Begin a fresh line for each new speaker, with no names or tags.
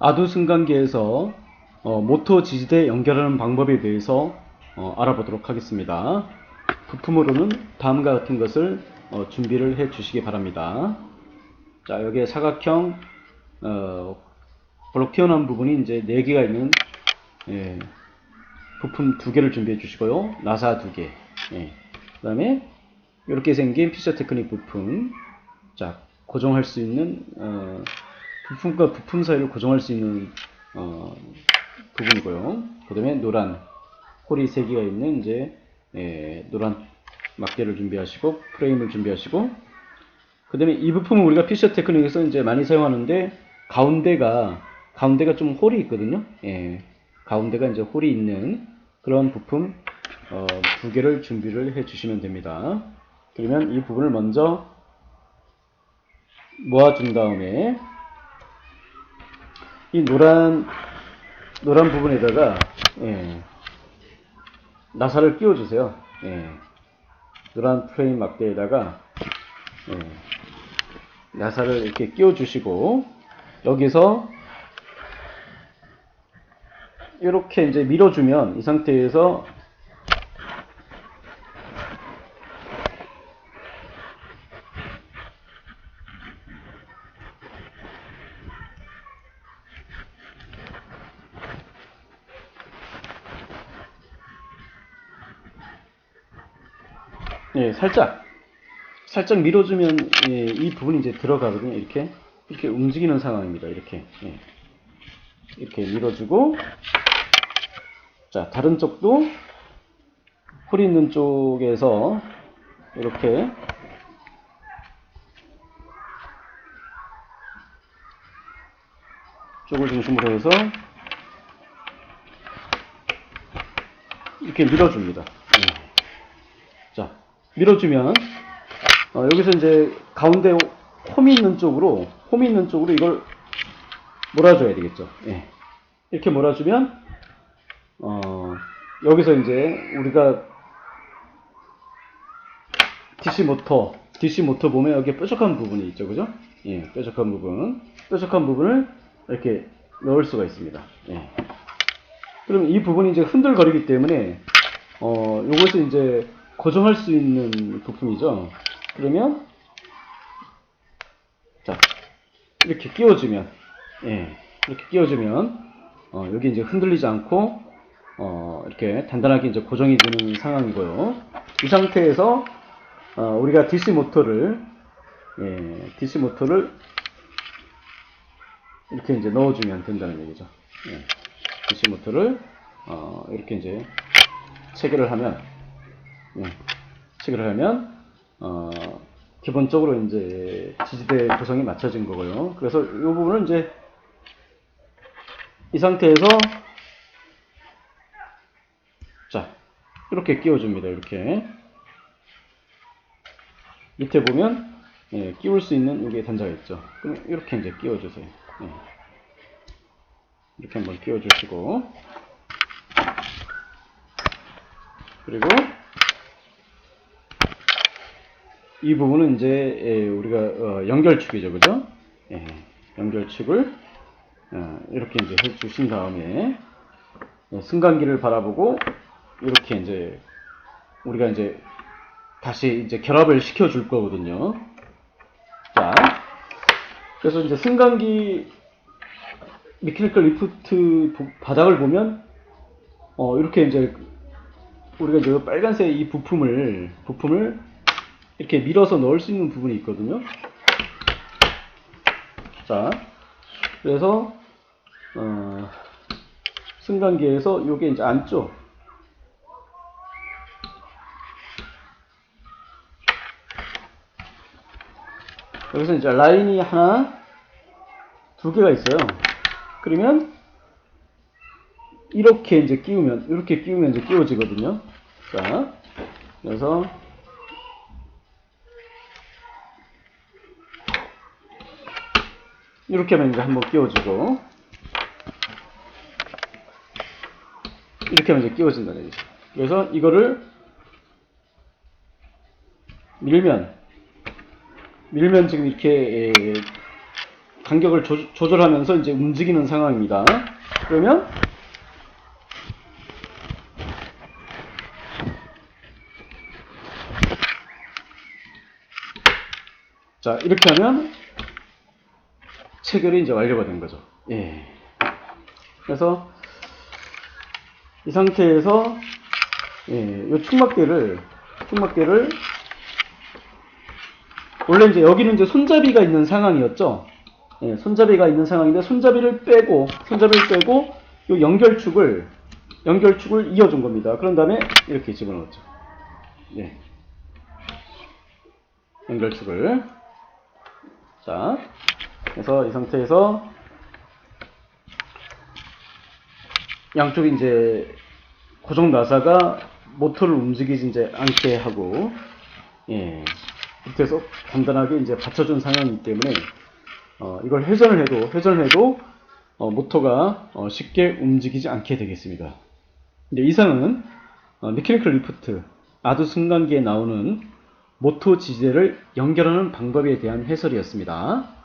아두 승강기에서 어, 모터 지지대 연결하는 방법에 대해서 어, 알아보도록 하겠습니다. 부품으로는 다음과 같은 것을 어, 준비를 해 주시기 바랍니다. 자, 여기에 사각형 어, 블록 튀어나온 부분이 이제 4개가 있는 예, 부품 두 개를 준비해 주시고요. 나사 두 개. 예. 그 다음에 이렇게 생긴 피셔 테크닉 부품. 자, 고정할 수 있는 어, 부품과 부품 사이를 고정할 수 있는 어, 부분이고요. 그 다음에 노란 홀이 세 개가 있는 이제 예, 노란 막대를 준비하시고 프레임을 준비하시고 그 다음에 이 부품은 우리가 피셔 테크닉에서 이제 많이 사용하는데 가운데가 가운데가 좀 홀이 있거든요. 예, 가운데가 이제 홀이 있는 그런 부품 어, 두 개를 준비를 해 주시면 됩니다. 그러면 이 부분을 먼저 모아준 다음에 이 노란 노란 부분에다가 예, 나사를 끼워 주세요. 예, 노란 프레임 막대에다가 예, 나사를 이렇게 끼워 주시고 여기서 이렇게 이제 밀어주면 이 상태에서 예, 살짝 살짝 밀어주면 예, 이 부분이 이제 들어가거든요. 이렇게 이렇게 움직이는 상황입니다. 이렇게 예. 이렇게 밀어주고 자 다른 쪽도 홀 있는 쪽에서 이렇게 쪽을 중심으로 해서 이렇게 밀어줍니다. 예. 자, 밀어주면 어, 여기서 이제 가운데 홈이 있는 쪽으로 홈이 있는 쪽으로 이걸 몰아줘야 되겠죠. 예. 이렇게 몰아주면 어, 여기서 이제 우리가 DC 모터 DC 모터 보면 여기 뾰족한 부분이 있죠, 그죠? 예, 뾰족한 부분, 뾰족한 부분을 이렇게 넣을 수가 있습니다. 예. 그럼 이 부분이 이제 흔들거리기 때문에 어, 요것을 이제 고정할 수 있는 부품이죠. 그러면 자 이렇게 끼워주면 예, 이렇게 끼워주면 어, 여기 이제 흔들리지 않고 어, 이렇게 단단하게 이제 고정이 되는 상황이고요. 이 상태에서 어, 우리가 DC 모터를 예, DC 모터를 이렇게 이제 넣어주면 된다는 얘기죠. 예, DC 모터를 어, 이렇게 이제 체결을 하면 예, 체결을 하면 어, 기본적으로 이제 지지대 구성이 맞춰진 거고요. 그래서 이 부분은 이제 이 상태에서 자 이렇게 끼워줍니다. 이렇게 밑에 보면 예, 끼울 수 있는 여기 단자가 있죠. 그럼 이렇게 이제 끼워주세요. 예. 이렇게 한번 끼워주시고 그리고 이 부분은 이제 예, 우리가 어, 연결축이죠, 그죠? 예, 연결축을 어, 이렇게 이제 해주신 다음에 예, 승강기를 바라보고 이렇게 이제 우리가 이제 다시 이제 결합을 시켜 줄 거거든요. 자, 그래서 이제 승강기 미케니컬 리프트 부- 바닥을 보면 어, 이렇게 이제 우리가 이제 빨간색 이 부품을 부품을 이렇게 밀어서 넣을 수 있는 부분이 있거든요. 자, 그래서 어, 승강기에서 요게 이제 안쪽 여기서 이제 라인이 하나 두 개가 있어요. 그러면 이렇게 이제 끼우면 이렇게 끼우면 이제 끼워지거든요. 자, 그래서 이렇게 하면 이제 한번 끼워주고 이렇게 하면 이제 끼워진다는 얘기죠. 그래서 이거를 밀면 밀면 지금 이렇게 에, 간격을 조, 조절하면서 이제 움직이는 상황입니다. 그러면 자 이렇게 하면 체결이 이제 완료가 된 거죠. 예. 그래서 이 상태에서 예, 이 축막대를 축막대를 원래 이제 여기는 이제 손잡이가 있는 상황이었죠. 예, 손잡이가 있는 상황인데 손잡이를 빼고 손잡이를 빼고 이 연결축을 연결축을 이어준 겁니다. 그런 다음에 이렇게 집어넣었죠. 예. 연결축을 자, 그래서 이 상태에서 양쪽이 이제 고정 나사가 모터를 움직이지 이제 않게 하고 예. 밑에서 단단하게 이제 받쳐준 상황이기 때문에 어, 이걸 회전을 해도 회전을 해도 어, 모터가 어, 쉽게 움직이지 않게 되겠습니다. 이제 이상은 어, 미케니컬 리프트 아두 승강기에 나오는 모터 지지대를 연결하는 방법에 대한 해설이었습니다.